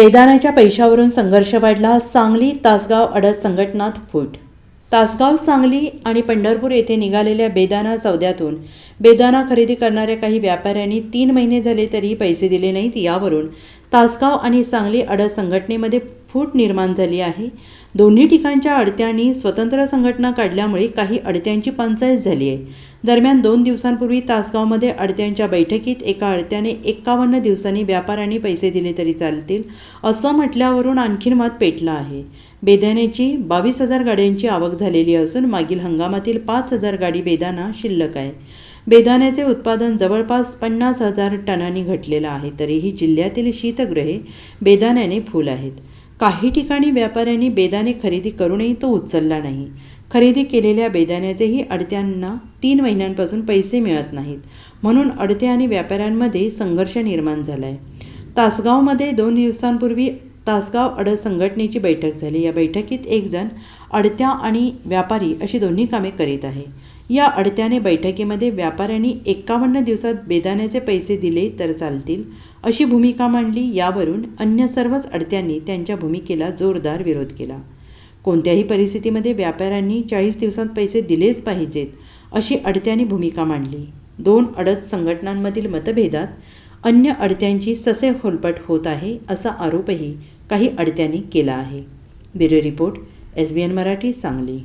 बेदाण्याच्या पैशावरून संघर्ष वाढला. सांगली तासगाव अडस संघटनात फूट. तासगाव सांगली आणि पंढरपूर येथे निघालेल्या बेदाना सौद्यातून. बेदाना खरेदी करणाऱ्या काही व्यापाऱ्यांनी तीन महिने झाले तरीही पैसे दिले नाहीत यावरून. तासगाव आणि सांगली अडस संघटनेमध्ये फूट निर्माण झाली आहे. दोन्ही ठिकाणच्या अडत्यांनी स्वतंत्र संघटना काढल्यामुळे काही अडत्यांची पंचायत झाली आहे. दरम्यान दोन दिवसांपूर्वी तासगावमध्ये अडत्यांच्या बैठकीत एका अडत्याने एकावन्न दिवसांनी व्यापाऱ्यांनी पैसे दिले तरी चालतील असं म्हटल्यावरून आणखीन मत पेटलं आहे. बेदाण्याची बावीस हजार गाड्यांची आवक झालेली असून मागील हंगामातील पाच हजार गाडी बेदाणा शिल्लक आहे. बेदाण्याचे उत्पादन जवळपास पन्नास हजार टनांनी घटलेलं आहे तरीही जिल्ह्यातील शीतगृहे बेदाण्याने फुल आहेत. काही ठिकाणी व्यापाऱ्यांनी बेदाणे खरेदी करूनही तो उचलला नाही. खरेदी केलेल्या बेदाण्याचेही अडत्यांना तीन महिन्यांपासून पैसे मिळत नाहीत. म्हणून अडते आणि व्यापाऱ्यांमध्ये संघर्ष निर्माण झाला आहे तासगावमध्ये दोन दिवसांपूर्वी तासगाव अडत संघटनेची बैठक झाली. या बैठकीत एकजण अडत्या आणि व्यापारी अशी दोन्ही कामे करीत आहे. या अडत्याने बैठकीमध्ये व्यापाऱ्यांनी एकावन्न दिवसात बेदाण्याचे पैसे दिले तर चालतील अशी भूमिका मांडली. यावरून अन्य सर्वच अडत्यांनी त्यांच्या भूमिकेला जोरदार विरोध केला. कोणत्याही परिस्थितीमध्ये व्यापाऱ्यांनी चाळीस दिवसात पैसे दिलेच पाहिजेत अशी अडत्यांनी भूमिका मांडली. दोन अडत संघटनांमधील मतभेदात अन्य अडत्यांची ससे होलपट होत आहे असा आरोपही काही अडत्यांनी केला आहे. Bureau report S B N Marathi Sangli.